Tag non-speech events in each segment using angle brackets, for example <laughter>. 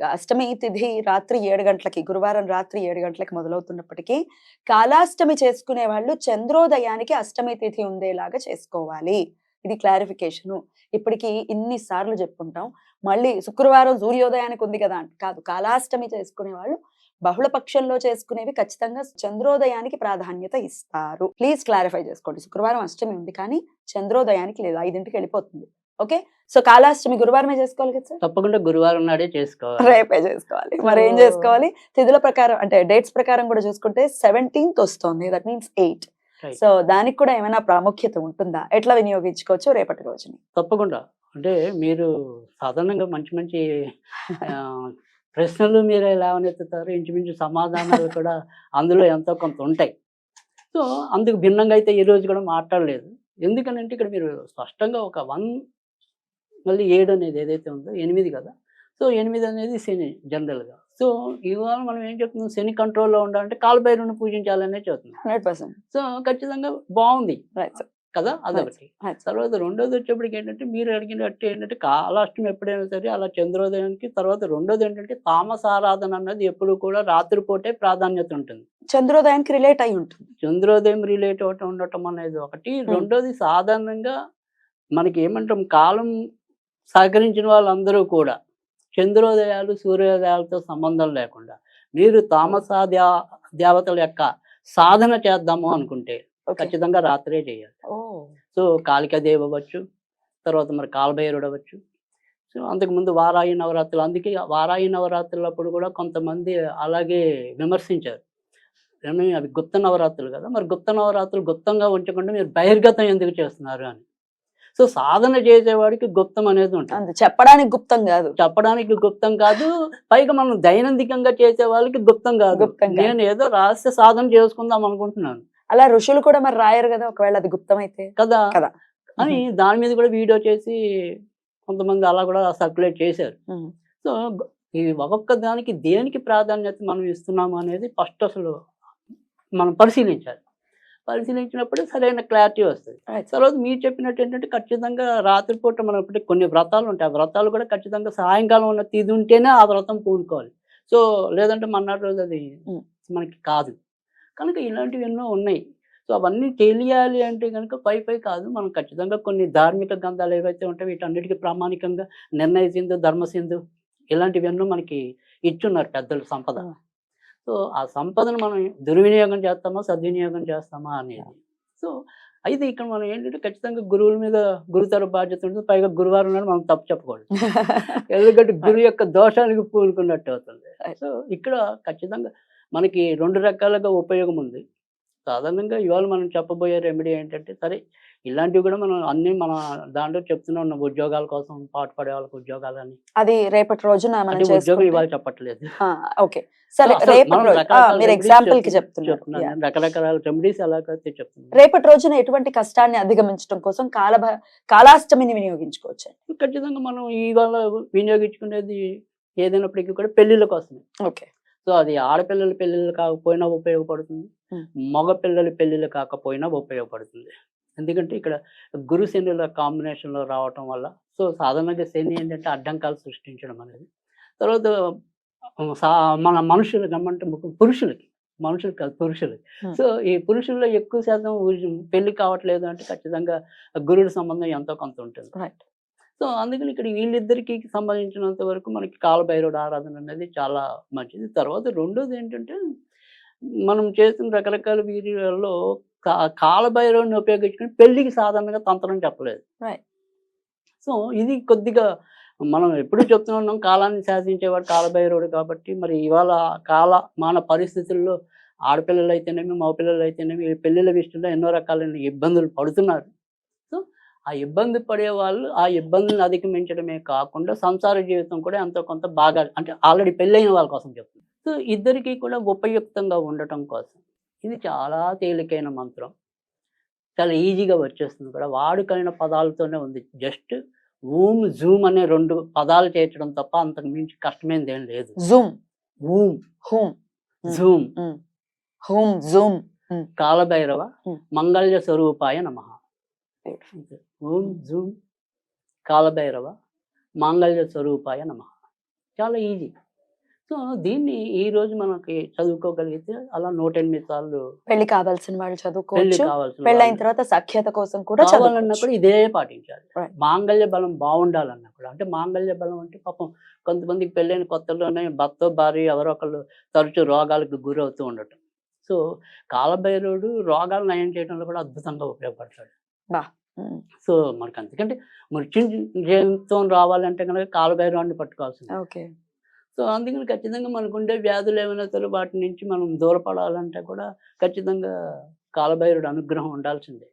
అష్టమి తిథి రాత్రి ఏడు గంటలకి గురువారం రాత్రి ఏడు గంటలకి మొదలవుతున్నప్పటికీ కాలాష్టమి చేసుకునే వాళ్ళు చంద్రోదయానికి అష్టమి తిథి ఉండేలాగా చేసుకోవాలి. ఇది క్లారిఫికేషను. ఇప్పటికి ఇన్ని సార్లు చెప్పుకుంటాం మళ్ళీ శుక్రవారం సూర్యోదయానికి ఉంది కదా కాదు కాలాష్టమి చేసుకునే వాళ్ళు బహుళ పక్షంలో చేసుకునేవి ఖచ్చితంగా చంద్రోదయానికి ప్రాధాన్యత ఇస్తారు. ప్లీజ్ క్లారిఫై చేసుకోండి. శుక్రవారం అష్టమి ఉంది కానీ చంద్రోదయానికి లేదు. ఐదింటికి వెళ్ళిపోతుంది. ఓకే? సో కాలాష్టమి గురువారమే చేసుకోవాలి కదా సార్? తప్పకుండా గురువారం నాడే చేసుకోవాలి. రేపే చేసుకోవాలి. మరి ఏం చేసుకోవాలి? తిథుల ప్రకారం అంటే డేట్స్ ప్రకారం కూడా చూసుకుంటే సెవెంటీన్త్ వస్తుంది. That means eight. సో దానికి కూడా ఏమైనా ప్రాముఖ్యత ఉంటుందా? ఎట్లా వినియోగించుకోవచ్చు రేపటి రోజుని? తప్పకుండా. అంటే మీరు సాధారణంగా మంచి మంచి ప్రశ్నలు మీరు లేవనెత్తుతారు ఇంచుమించు సమాధానాలు కూడా అందులో ఎంతో కొంత ఉంటాయి. సో అందుకు భిన్నంగా అయితే ఈ రోజు కూడా మాట్లాడలేదు. ఎందుకనంటే ఇక్కడ మీరు స్పష్టంగా ఒక వన్ మళ్ళీ ఏడు అనేది ఏదైతే ఉందో ఎనిమిది కదా. సో ఎనిమిది అనేది శని జనరల్గా సో ఇవాళ మనం ఏం చెప్తున్నాం? శని కంట్రోల్లో ఉండాలంటే కాలభైరుని పూజించాలనే చెప్తున్నాం. Hundred percent. సో ఖచ్చితంగా బాగుంది. రైట్ సార్ కదా అదొకటి. తర్వాత రెండోది వచ్చేప్పటికి ఏంటంటే మీరు అడిగినట్టు ఏంటంటే కాలాష్టమి ఎప్పుడైనా సరే అలా చంద్రోదయానికి తర్వాత రెండోది ఏంటంటే తామస ఆరాధన అన్నది ఎప్పుడు కూడా రాత్రిపూటే ప్రాధాన్యత ఉంటుంది. చంద్రోదయానికి రిలేట్ అయి ఉంటుంది. చంద్రోదయం రిలేట్ అవటం ఉండటం అనేది ఒకటి. రెండోది సాధారణంగా మనకి ఏమంటాం? కాలం సహకరించిన వాళ్ళందరూ కూడా చంద్రోదయాలు సూర్యోదయాలతో సంబంధం లేకుండా మీరు తామస దేవ దేవతల యొక్క సాధన చేద్దాము అనుకుంటే ఖచ్చితంగా రాత్రే చేయాలి. ఓ. సో కాళికాదేవి అవ్వచ్చు తర్వాత మరి కాలభైరుడు అవ్వచ్చు. సో అంతకుముందు వారాయి నవరాత్రులు అందుకే వారాయి నవరాత్రులప్పుడు కూడా కొంతమంది అలాగే విమర్శించారు. అవి గుప్త నవరాత్రులు కదా మరి గుప్త నవరాత్రులు గుప్తంగా ఉంచకుండా మీరు బహిర్గతం ఎందుకు చేస్తున్నారు అని. సో సాధన చేసేవాడికి గుప్తం అనేది ఉంటుంది. చెప్పడానికి గుప్తం కాదు. చెప్పడానికి గుప్తం కాదు పైగా మనం దైనందికంగా చేసే వాళ్ళకి గుప్తం కాదు. నేను ఏదో రహస్య సాధన చేసుకుందాం అనుకుంటున్నాను. అలా ఋషులు కూడా మరి రాయరు కదా ఒకవేళ అది గుప్తం అయితే కదా. కదా. అని దాని మీద కూడా వీడియో చేసి కొంతమంది అలా కూడా సర్క్యులేట్ చేశారు. సో ఈ ఒక్కొక్క దానికి దేనికి ప్రాధాన్యత మనం ఇస్తున్నాము అనేది ఫస్ట్ అసలు మనం పరిశీలించాలి. పరిశీలించినప్పుడు సరైన క్లారిటీ వస్తుంది. తర్వాత మీరు చెప్పినట్టు ఏంటంటే ఖచ్చితంగా రాత్రిపూట మనం ఇప్పుడు కొన్ని వ్రతాలు ఉంటాయి. ఆ వ్రతాలు కూడా ఖచ్చితంగా సాయంకాలం ఉన్న తీది ఉంటేనే ఆ వ్రతం పూనుకోవాలి. సో లేదంటే మన్నాడు రోజు అది Mm. మనకి కాదు. కనుక ఇలాంటివి ఎన్నో ఉన్నాయి. సో అవన్నీ తెలియాలి అంటే కనుక పై పై కాదు. మనం ఖచ్చితంగా కొన్ని ధార్మిక గ్రంథాలు ఏవైతే ఉంటాయో వీటన్నిటికీ ప్రామాణికంగా నిర్ణయ సింధు ధర్మసింధు ఇలాంటివి ఎన్నో మనకి ఇచ్చున్నారు పెద్దలు సంపద. Mm. సో ఆ సంపదను మనం దుర్వినియోగం చేస్తామా సద్వినియోగం చేస్తామా అనేది. సో అయితే ఇక్కడ మనం ఏంటంటే ఖచ్చితంగా గురువుల మీద గురుతర బాధ్యత ఉంటుంది. పైగా గురువారం నాడు మనం తప్పు చెప్పకూడదు. <laughs> ఎందుకంటే గురువు యొక్క దోషానికి పూనుకున్నట్టు అవుతుంది. సో ఇక్కడ ఖచ్చితంగా మనకి రెండు రకాలుగా ఉపయోగం ఉంది. సాధారణంగా ఇవాళ మనం చెప్పబోయే రెమెడీ ఏంటంటే సరే ఇలాంటివి కూడా మనం అన్ని మన దాంట్లో చెప్తూనే ఉన్నాం ఉద్యోగాల కోసం పాటుపడే వాళ్ళకి ఉద్యోగాలు అని. అది రేపటి రోజున ఉద్యోగం ఇవాళ చెప్పట్లేదు. ఓకే. సరే మీరు ఎగ్జాంపుల్కి చెప్తున్నాను. రకరకాల రెమెడీస్ ఎలాగైతే చెప్తున్నాను. రేపటి రోజున ఎటువంటి కష్టాన్ని అధిగమించడం కోసం కాల కాలాష్టమిని వినియోగించుకోవచ్చు ఖచ్చితంగా మనం ఇవాళ వినియోగించుకునేది ఏదైనప్పటికీ కూడా పెళ్ళిళ్ళ కోసమే. ఓకే. సో అది ఆడపిల్లల పెళ్ళిళ్ళు కాకపోయినా ఉపయోగపడుతుంది. మగ పిల్లల పెళ్ళిళ్ళు కాకపోయినా ఉపయోగపడుతుంది. ఎందుకంటే ఇక్కడ గురు శనుల కాంబినేషన్లో రావటం వల్ల సో సాధారణంగా శని ఏంటంటే అడ్డంకాలు సృష్టించడం అనేది. తర్వాత మన మనుషులు గమ్మంటే ముఖ్యం పురుషులకి మనుషులు కాదు పురుషులకి. Hmm. సో ఈ పురుషుల్లో ఎక్కువ శాతం పెళ్ళి కావట్లేదు అంటే ఖచ్చితంగా గురుడి సంబంధం ఎంతో కొంత ఉంటుంది. సో అందుకని ఇక్కడ వీళ్ళిద్దరికి సంబంధించినంత వరకు మనకి కాలభైరవుడు ఆరాధన అనేది చాలా మంచిది. తర్వాత రెండోది ఏంటంటే మనం చేసిన రకరకాల వీడియోల్లో కా కాలభైరవుని ఉపయోగించుకుని పెళ్ళికి సాధారణంగా తంత్రం చెప్పలేదు. సో ఇది కొద్దిగా మనం ఎప్పుడు చెప్తూనే ఉన్నాం కాలాన్ని శాసించేవాడు కాలభైరవుడు కాబట్టి మరి ఇవాళ కాల మాన పరిస్థితుల్లో ఆడపిల్లలు అయితేనేమి మగపిల్లలు అయితేనేమి పెళ్ళిళ్ళ విషయంలో ఎన్నో రకాలైన ఇబ్బందులు పడుతున్నారు. ఆ ఇబ్బంది పడే వాళ్ళు ఆ ఇబ్బందులను అధిగమించడమే కాకుండా సంసార జీవితం కూడా ఎంతో కొంత బాగా అంటే ఆల్రెడీ పెళ్ళైన వాళ్ళ కోసం చెప్తుంది సో ఇద్దరికి కూడా ఉపయుక్తంగా ఉండటం కోసం. ఇది చాలా తేలికైన మంత్రం. చాలా ఈజీగా వచ్చేస్తుంది కూడా. వాడుకైన పదాలతోనే ఉంది. జస్ట్ ఊమ్ జూమ్ అనే రెండు పదాలు చేర్చడం తప్ప అంతకు మించి కష్టమైనది ఏం లేదు. జూమ్. ఊమ్. హూమ్. జూమ్. హూమ్. జూమ్. కాలభైరవ. మంగళ్య స్వరూపాయ నమ. ఓం జూమ్ కాలభైరవ మాంగళ్య స్వరూపాయ నమ. చాలా ఈజీ. సో దీన్ని ఈ రోజు మనకి చదువుకోగలిగితే అలా నూట ఎనిమిది సార్లు పెళ్ళి కావాల్సిన వాళ్ళు పెళ్ళి చదువుకోవచ్చు కావాల్సిన పెళ్ళైన వాళ్ళు తర్వాత సఖ్యత కోసం కూడా చదువుకోవచ్చు. కూడా ఇదే పాటించాలి. మాంగళ్య బలం బాగుండాలన్నా కూడా. అంటే మాంగళ్య బలం అంటే పాపం కొంతమందికి పెళ్ళైన కొత్తలోనే భర్త భార్య ఎవరో ఒకళ్ళు తరచూ రోగాలకు గురవుతూ ఉండటం. సో కాలభైరవుడు రోగాలు నయం చేయడంలో కూడా అద్భుతంగా ఉపయోగపడతాడు. ఉమ్, సో మనకు అందుకంటే మృత్యుంజయంతో రావాలంటే కనుక కాలభైరవాన్ని పట్టుకోవాల్సింది. ఓకే. సో అందుకని ఖచ్చితంగా మనకుండే వ్యాధులు ఏమైనా సరే వాటి నుంచి మనం దూరపడాలంటే కూడా ఖచ్చితంగా కాలభైరుడు అనుగ్రహం ఉండాల్సిందే.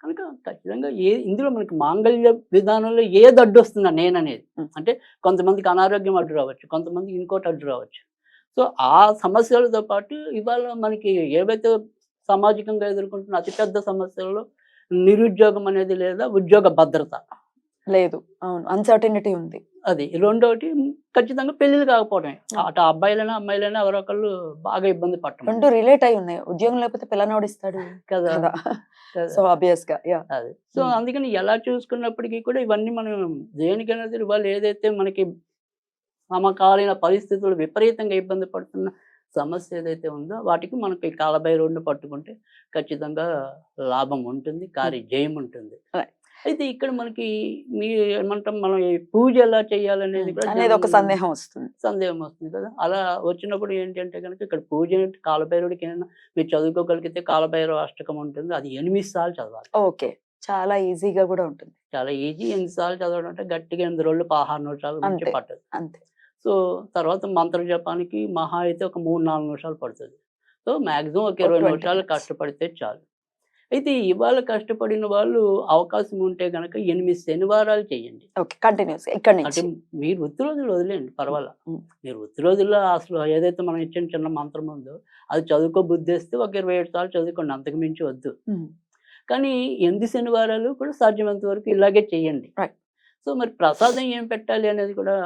కనుక ఖచ్చితంగా ఏ ఇందులో మనకి మాంగళ్య విధానంలో ఏ దడ్డు వస్తుందా నేననేది. అంటే కొంతమందికి అనారోగ్యం అడ్డు రావచ్చు కొంతమందికి ఇంకోటి అడ్డు రావచ్చు. సో ఆ సమస్యలతో పాటు ఇవాళ మనకి ఏవైతే సామాజికంగా ఎదుర్కొంటున్న అతిపెద్ద సమస్యల్లో నిరుద్యోగం అనేది లేదా ఉద్యోగ భద్రత. లేదు. అవును. అన్సర్టనిటీ ఉంది. అది. రెండోటి ఖచ్చితంగా పెళ్ళిళ్ళు కాకపోవడమే. అటు అబ్బాయిలైనా అమ్మాయిలైనా ఎవరో ఒకళ్ళు బాగా ఇబ్బంది పట్టడం రెండు రిలేట్ అయి ఉన్నాయి. ఉద్యోగం లేకపోతే పిల్లనోడిస్తాడు కదా. సో ఆబ్వియస్గా యా అది. So Hmm. అందుకని ఎలా చూసుకున్నప్పటికీ కూడా ఇవన్నీ మనం దేనికైనా వాళ్ళు ఏదైతే మనకి సమకాలీన పరిస్థితులు విపరీతంగా ఇబ్బంది పడుతున్న సమస్య ఏదైతే ఉందో వాటికి మనకి కాలభైరవుడిని పట్టుకుంటే ఖచ్చితంగా లాభం ఉంటుంది కార్య జయం ఉంటుంది. అయితే ఇక్కడ మనకి మీ ఏమంటాం మనం పూజ ఎలా చేయాలనేది కూడా అనేది ఒక సందేహం వస్తుంది. సందేహం వస్తుంది కదా. అలా వచ్చినప్పుడు ఏంటంటే కనుక ఇక్కడ పూజ ఏంటి కాలభైరవుడికి ఏమైనా మీరు చదువుకోగలిగితే కాలభైరవ అష్టకం ఉంటుంది అది ఎనిమిది సార్లు చదవాలి. ఓకే. చాలా ఈజీగా కూడా ఉంటుంది. చాలా ఈజీ ఎనిమిది సార్లు చదవడం అంటే గట్టిగా ఎనిమిది రోజులు పదహారు నిమిషాలు మించి. పట్టదు. అంతే. సో తర్వాత మంత్ర జపానికి మహా అయితే ఒక మూడు నాలుగు నిమిషాలు పడుతుంది. సో మాక్సిమం ఒక ఇరవై 20 నిమిషాలు. కష్టపడితే చాలు. అయితే ఇవాళ కష్టపడిన వాళ్ళు అవకాశం ఉంటే గనక ఎనిమిది శనివారాలు చేయండి. కంటిన్యూస్ ఇక్కడ అంటే మీరు వృత్తి రోజులు వదిలేండి పర్వాలా. మీరు వృత్తి రోజుల్లో అసలు ఏదైతే మనం ఇచ్చిన చిన్న మంత్రం ఉందో అది చదువుకో బుద్ధి వేస్తే ఒక ఇరవై ఏడు సార్లు చదువుకోండి అంతకు మించి వద్దు. కానీ ఎనిమిది శనివారాలు కూడా సాధ్యమైనంత వరకు ఇలాగే చేయండి. సో మరి ప్రసాదం ఏం పెట్టాలి అనేది కూడా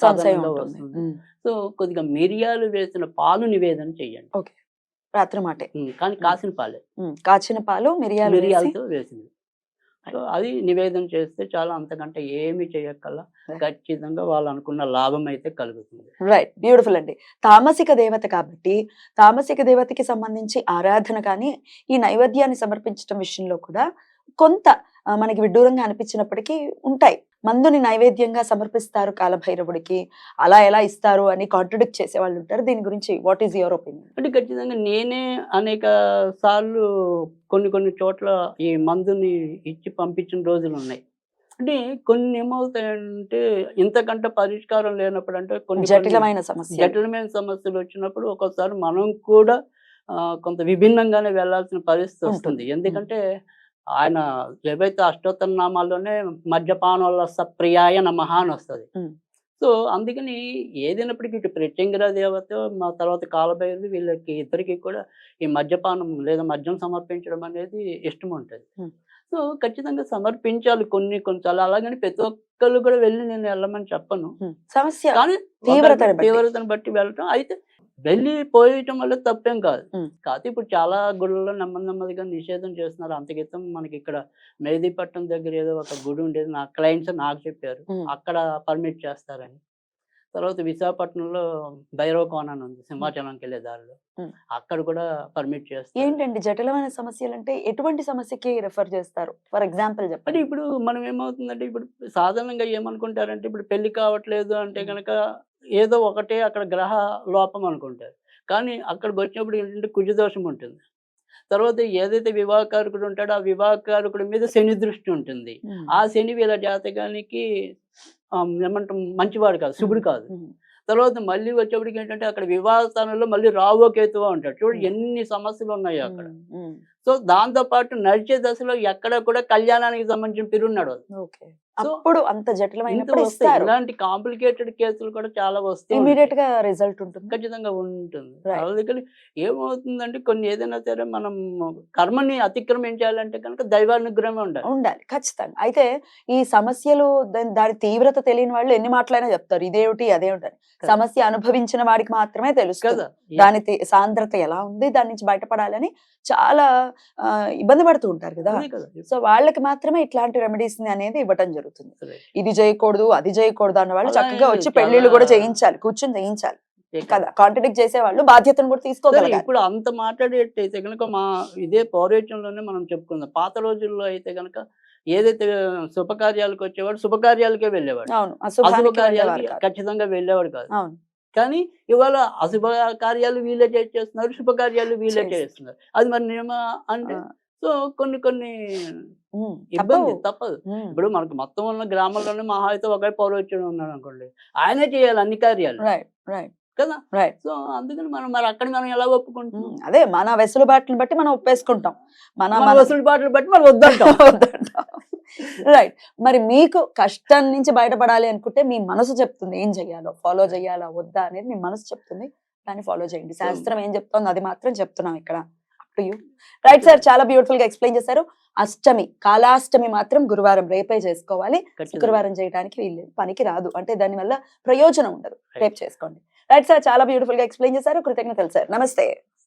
సంశయం వస్తుంది. సో కొద్దిగా మిరియాలు వేసిన పాలు నివేదన చేయండి రాత్రి మాటే. కానీ కాసిన పాలే. కాచిన పాలు మిరియాలు మిరియాలతో వేసింది. సో అది నివేదన చేస్తే చాలా అంతకంటే ఏమి చేయక్కల్లా. ఖచ్చితంగా వాళ్ళు అనుకున్న లాభం అయితే కలుగుతుంది. రైట్. బ్యూటిఫుల్ అండి. తామసిక దేవత కాబట్టి తామసిక దేవతకి సంబంధించి ఆరాధన కానీ ఈ నైవేద్యాన్ని సమర్పించడం విషయంలో కూడా కొంత మనకి విడ్డూరంగా అనిపించినప్పటికీ ఉంటాయి. మందుని నైవేద్యంగా సమర్పిస్తారు కాలభైరవుడికి. అలా ఎలా ఇస్తారు అని కాంట్రడిక్ట్ చేసే వాళ్ళు ఉంటారు. దీని గురించి వాట్ ఈస్ యువర్ ఒపీనియన్ అంటే ఖచ్చితంగా నేనే అనేక సార్లు కొన్ని కొన్ని చోట్ల ఈ మందుని ఇచ్చి పంపించిన రోజులు ఉన్నాయి. అంటే కొన్ని ఏమవుతాయంటే ఇంతకంటే పరిష్కారం లేనప్పుడు అంటే కొన్ని జటిలమైన సమస్య జటిలమైన సమస్యలు వచ్చినప్పుడు ఒక్కోసారి మనం కూడా కొంత విభిన్నంగానే వెళ్ళాల్సిన పరిస్థితి వస్తుంది. ఎందుకంటే ఆయన ఏవైతే అష్టోత్తర నామాల్లోనే మద్యపానం వల్ల సప్రియాయ నమః అని వస్తుంది. సో అందుకని ఏదైనప్పటికీ ఇటు ప్రత్యంగిర దేవత మా తర్వాత కాలభైరులు వీళ్ళకి ఇద్దరికి కూడా ఈ మద్యపానం లేదా మద్యం సమర్పించడం అనేది ఇష్టం ఉంటుంది. సో ఖచ్చితంగా సమర్పించాలి కొన్ని కొంచెం అలాగని ప్రతి ఒక్కళ్ళు కూడా వెళ్ళి నేను వెళ్ళమని చెప్పను సమస్య కానీ. తీవ్రతను బట్టి వెళ్ళటం అయితే వెళ్ళి పోయటం వల్ల తప్పేం కాదు. కాకపోతే ఇప్పుడు చాలా గుళ్ళలో నెమ్మది నెమ్మదిగా నిషేధం చేస్తున్నారు. అంతకితం మనకి ఇక్కడ మెహదీపట్నం దగ్గర ఏదో ఒక గుడి ఉండేది. నా క్లయింట్స్ నాకు చెప్పారు. అక్కడ పర్మిట్ చేస్తారని. తర్వాత విశాఖపట్నంలో భైరవ కోన అని ఉంది సింహాచలంకి వెళ్ళే దారిలో. అక్కడ కూడా పర్మిట్ చేస్తారు. ఏంటండి జటిలమైన సమస్యలు అంటే ఎటువంటి సమస్యకి రెఫర్ చేస్తారు? ఫర్ ఎగ్జాంపుల్ చెప్పండి. ఇప్పుడు మనం ఏమవుతుందంటే ఇప్పుడు సాధారణంగా ఏమనుకుంటారంటే ఇప్పుడు పెళ్ళి కావట్లేదు అంటే కనుక ఏదో ఒకటే అక్కడ గ్రహ లోపం అనుకుంటారు కానీ అక్కడికి వచ్చినప్పుడు ఏంటంటే కుజదోషం ఉంటుంది తర్వాత ఏదైతే వివాహకారకుడు ఉంటాడో ఆ వివాహకారకుడి మీద శని దృష్టి ఉంటుంది. ఆ శని వీళ్ళ జాతకానికి ఏమంటాం మంచివాడు కాదు శుభుడు కాదు. తర్వాత మళ్ళీ వచ్చేప్పటికి ఏంటంటే అక్కడ వివాహ స్థానంలో మళ్ళీ రావో కేతువా ఉంటాడు చూడు. ఎన్ని సమస్యలు ఉన్నాయి అక్కడ. సో దాంతో పాటు నడిచే దశలో ఎక్కడ కూడా కళ్యాణానికి సంబంధించిన పిరుడు నడవదు అప్పుడు అంత జటిలమైనప్పుడు ఇలాంటి కాంప్లికేటెడ్ కేసులు కూడా చాలా వస్తాయి ఇమీడియట్గా రిజల్ట్ ఉంటుంది. ఖచ్చితంగా ఉంటుంది. అందుకని ఏమవుతుందంటే కొన్ని ఏదైనా సరే మనం కర్మని అతిక్రమించాలంటే కనుక దైవానుగ్రహమే ఉండాలి. ఉండాలి. ఖచ్చితంగా. అయితే ఈ సమస్యలు దాని తీవ్రత తెలియని వాళ్ళు ఎన్ని మాటలైనా చెప్తారు. ఇదేమిటి అదేమిటి. సమస్య అనుభవించిన వాడికి మాత్రమే తెలుస్తుంది. కదా. దాని సాంద్రత ఎలా ఉంది దాని నుంచి బయటపడాలని చాలా ఇబ్బంది పడుతూ ఉంటారు కదా. సో వాళ్ళకి మాత్రమే ఇట్లాంటి రెమెడీస్ అనేది ఇవ్వటం జరుగుతుంది. ఇది చేయకూడదు అది చేయకూడదు అన్న వాళ్ళు చక్కగా వచ్చి పెళ్ళిళ్ళు కూడా చాలా- చేయించాలి కూర్చొని చేయించాలి. కదా కాంట్రడిక్ట్ చేసే వాళ్ళు బాధ్యతను కూడా సరే, తీసుకోగలగాలి. ఇప్పుడు అంత మాట్లాడేటైతే కనుక మా ఇదే పౌరేత్యంలోనే మనం చెప్పుకుందాం. పాత రోజుల్లో అయితే కనుక ఏదైతే శుభకార్యాలకు వచ్చేవాడు శుభకార్యాలకే వెళ్ళేవాడు. అవును అశుభ అశుభానికి కార్యాలకి వెళ్ళేవారు కాదు. ఖచ్చితంగా వెళ్ళేవాడు కాదు. అవును. కానీ ఇవాళ అశుభ కార్యాలు వీళ్ళే చేస్తున్నారు శుభకార్యాలు వీళ్ళే చేస్తున్నారు. అది మరి నియమ అంటే సో కొన్ని కొన్ని ఇబ్బంది. తప్పదు. ఇప్పుడు మనకు మొత్తం ఉన్న గ్రామాల్లోనే మహా అయితే ఒకే పౌరోచ్యుడు ఉన్నాడు అనుకోండి. ఆయనే చేయాలి అన్ని కార్యాలు. Right right. కదా? రైట్ సో అందుకని మనం మరి అక్కడ మనం ఎలా ఒప్పుకుంటాం అదే మన వెసులుబాటుని బట్టి మనం ఒప్పేసుకుంటాం. మన మన మన వసూలు బాటలు బట్టి మనం వద్దంటాం. <laughs> రైట్ మరి మీకు కష్టం నుంచి బయటపడాలి అనుకుంటే మీ మనసు చెప్తుంది ఏం చెయ్యాలో ఫాలో చెయ్యాలా వద్దా అనేది మీ మనసు చెప్తుంది. దాన్ని ఫాలో చేయండి. శాస్త్రం ఏం చెప్తోంది అది మాత్రం చెప్తున్నాం ఇక్కడ. టు యూ రైట్ సార్ చాలా బ్యూటిఫుల్గా ఎక్స్ప్లెయిన్ చేశారు. అష్టమి కాలాష్టమి మాత్రం గురువారం రేపే చేసుకోవాలి. శుక్రవారం చేయడానికి వీళ్ళు పనికి రాదు. అంటే దాని వల్ల ప్రయోజనం ఉండదు. రేపు చేసుకోండి. రైట్ సార్ చాలా బ్యూటిఫుల్గా ఎక్స్ప్లెయిన్ చేశారు. కృతజ్ఞతలు సార్ నమస్తే.